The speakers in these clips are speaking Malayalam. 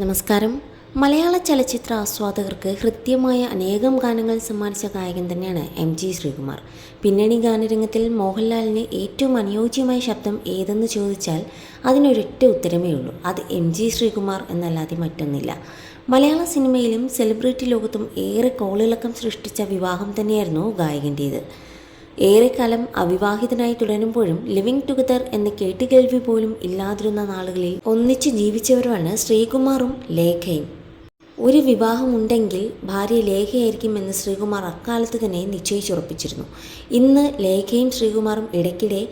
നമസ്കാരം. മലയാള ചലച്ചിത്ര ആസ്വാദകർക്ക് ഹൃദ്യമായ അനേകം ഗാനങ്ങൾ സമ്മാനിച്ച ഗായകൻ തന്നെയാണ് എം ജി ശ്രീകുമാർ. പിന്നണി ഗാനരംഗത്തിൽ മോഹൻലാലിന് ഏറ്റവും അനുയോജ്യമായ ശബ്ദം ഏതെന്ന് ചോദിച്ചാൽ അതിനൊരൊറ്റ ഉത്തരമേ ഉള്ളൂ. അത് എം ജി ശ്രീകുമാർ എന്നല്ലാതെ മറ്റൊന്നില്ല. മലയാള സിനിമയിലും സെലിബ്രിറ്റി ലോകത്തും ഏറെ കോളിളക്കം സൃഷ്ടിച്ച വിവാഹം തന്നെയായിരുന്നു ഗായകന്റേത് ഏറെക്കാലം അവിവാഹിതനായി തുടരുമ്പോഴും ലിവിംഗ് ടുഗദർ എന്ന കേട്ടുകേൾവി പോലും ഇല്ലാതിരുന്ന നാളുകളിൽ ഒന്നിച്ച് ജീവിച്ചവരുമാണ് ശ്രീകുമാറും ലേഖയും. ഒരു വിവാഹമുണ്ടെങ്കിൽ ഭാര്യ ലേഖയായിരിക്കുമെന്ന് ശ്രീകുമാർ അക്കാലത്ത് തന്നെ നിശ്ചയിച്ചുറപ്പിച്ചിരുന്നു. ഇന്ന് ലേഖയും ശ്രീകുമാറും ഇടയ്ക്കിടെ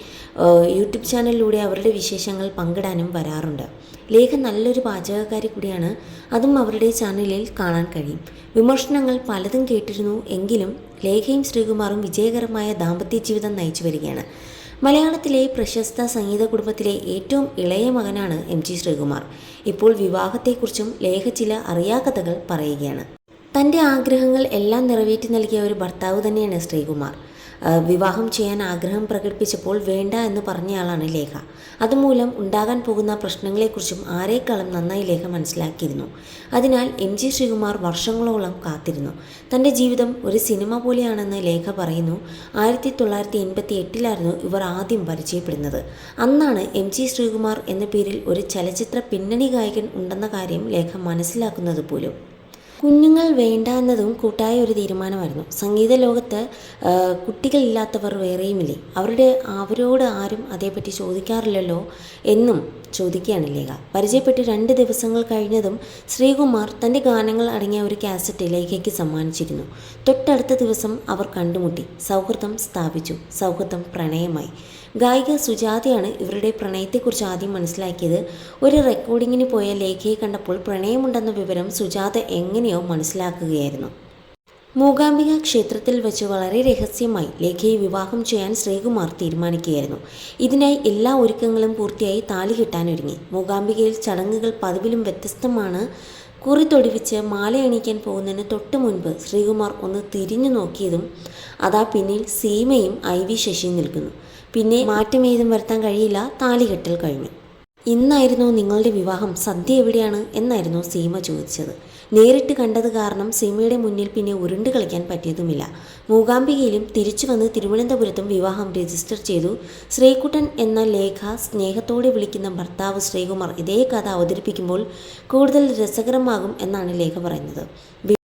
യൂട്യൂബ് ചാനലിലൂടെ അവരുടെ വിശേഷങ്ങൾ പങ്കിടാനും വരാറുണ്ട്. ലേഖ നല്ലൊരു പാചകക്കാരി കൂടിയാണ്. അതും അവരുടെ ചാനലിൽ കാണാൻ കഴിയും. വിമർശനങ്ങൾ പലതും കേട്ടിരുന്നു. എങ്കിലും ലേഖയും ശ്രീകുമാറും വിജയകരമായ ദാമ്പത്യ ജീവിതം നയിച്ചു വരികയാണ്. മലയാളത്തിലെ പ്രശസ്ത സംഗീത കുടുംബത്തിലെ ഏറ്റവും ഇളയ മകനാണ് എം ജി ശ്രീകുമാർ. ഇപ്പോൾ വിവാഹത്തെക്കുറിച്ചും ലേഖ ചില അറിയാകഥകൾ പറയുകയാണ്. തന്റെ ആഗ്രഹങ്ങൾ എല്ലാം നിറവേറ്റി നൽകിയ ഒരു ഭർത്താവ് തന്നെയാണ് ശ്രീകുമാർ. വിവാഹം ചെയ്യാൻ ആഗ്രഹം പ്രകടിപ്പിച്ചപ്പോൾ വേണ്ട എന്ന് പറഞ്ഞയാളാണ് ലേഖ. അതുമൂലം ഉണ്ടാകാൻ പോകുന്ന പ്രശ്നങ്ങളെക്കുറിച്ചും ആരേക്കാളും നന്നായി ലേഖ മനസ്സിലാക്കിയിരുന്നു. അതിനാൽ എം ജി ശ്രീകുമാർ വർഷങ്ങളോളം കാത്തിരുന്നു. തന്റെ ജീവിതം ഒരു സിനിമ പോലെയാണെന്ന് ലേഖ പറയുന്നു. ആയിരത്തി തൊള്ളായിരത്തി എൺപത്തി എട്ടിലായിരുന്നു ഇവർ ആദ്യം പരിചയപ്പെടുന്നത്. അന്നാണ് എം ജി ശ്രീകുമാർ എന്ന പേരിൽ ഒരു ചലച്ചിത്ര പിന്നണി ഗായകൻ ഉണ്ടെന്ന കാര്യം ലേഖ മനസ്സിലാക്കുന്നത് പോലും കുഞ്ഞുങ്ങൾ വേണ്ട എന്നതും കൂട്ടായ ഒരു തീരുമാനമായിരുന്നു. സംഗീത ലോകത്ത് കുട്ടികളില്ലാത്തവർ വേറെയുമില്ലേ? അവരുടെ അവരോട് ആരും അതേപ്പറ്റി ചോദിക്കാറില്ലല്ലോ എന്നും ചോദിക്കുകയാണ് ലേഖ. പരിചയപ്പെട്ട് രണ്ട് ദിവസങ്ങൾ കഴിഞ്ഞതും ശ്രീകുമാർ തന്റെ ഗാനങ്ങൾ അടങ്ങിയ ഒരു കാസറ്റ് ലേഖയ്ക്ക് സമ്മാനിച്ചിരുന്നു. തൊട്ടടുത്ത ദിവസം അവർ കണ്ടുമുട്ടി. സൗഹൃദം സ്ഥാപിച്ചു. സൗഹൃദം പ്രണയമായി. ഗായിക സുജാതയാണ് ഇവരുടെ പ്രണയത്തെക്കുറിച്ച് ആദ്യം മനസ്സിലാക്കിയത്. ഒരു റെക്കോർഡിങ്ങിന് പോയ ലേഖയെ കണ്ടപ്പോൾ പ്രണയമുണ്ടെന്ന വിവരം സുജാത എങ്ങനെയോ മനസ്സിലാക്കുകയായിരുന്നു. മൂകാംബിക ക്ഷേത്രത്തിൽ വെച്ച് വളരെ രഹസ്യമായി ലേഖയെ വിവാഹം ചെയ്യാൻ ശ്രീകുമാർ തീരുമാനിക്കുകയായിരുന്നു. ഇതിനായി എല്ലാ ഒരുക്കങ്ങളും പൂർത്തിയായി താലി കെട്ടാനൊരുങ്ങി മൂകാംബികയിൽ ചടങ്ങുകൾ പതിവിലും വ്യത്യസ്തമാണ്. കുറി തൊടിവിച്ച് മാല എണീക്കാൻ പോകുന്നതിന് തൊട്ട് മുൻപ് ശ്രീകുമാർ ഒന്ന് തിരിഞ്ഞു നോക്കിയതും അതാ പിന്നിൽ സീമയും ഐ വി ശശിയും നിൽക്കുന്നു. പിന്നെ മാറ്റമേതും വരുത്താൻ കഴിയില്ല താലി കെട്ടൽ കഴിഞ്ഞു. ഇന്നായിരുന്നു നിങ്ങളുടെ വിവാഹം സദ്യ എവിടെയാണ്? എന്നായിരുന്നു സീമ ചോദിച്ചത്. നേരിട്ട് കണ്ടത് കാരണം സീമയുടെ മുന്നിൽ പിന്നെ ഉരുണ്ട് കളിക്കാൻ പറ്റിയതുമില്ല. മൂകാംബികയിലും തിരിച്ചു വന്ന് തിരുവനന്തപുരത്തും വിവാഹം രജിസ്റ്റർ ചെയ്തു. ശ്രീകുട്ടൻ എന്ന ലേഖ സ്നേഹത്തോടെ വിളിക്കുന്ന ഭർത്താവ് ശ്രീകുമാർ ഇതേ കഥ അവതരിപ്പിക്കുമ്പോൾ കൂടുതൽ രസകരമാകും എന്നാണ് ലേഖ പറയുന്നത്.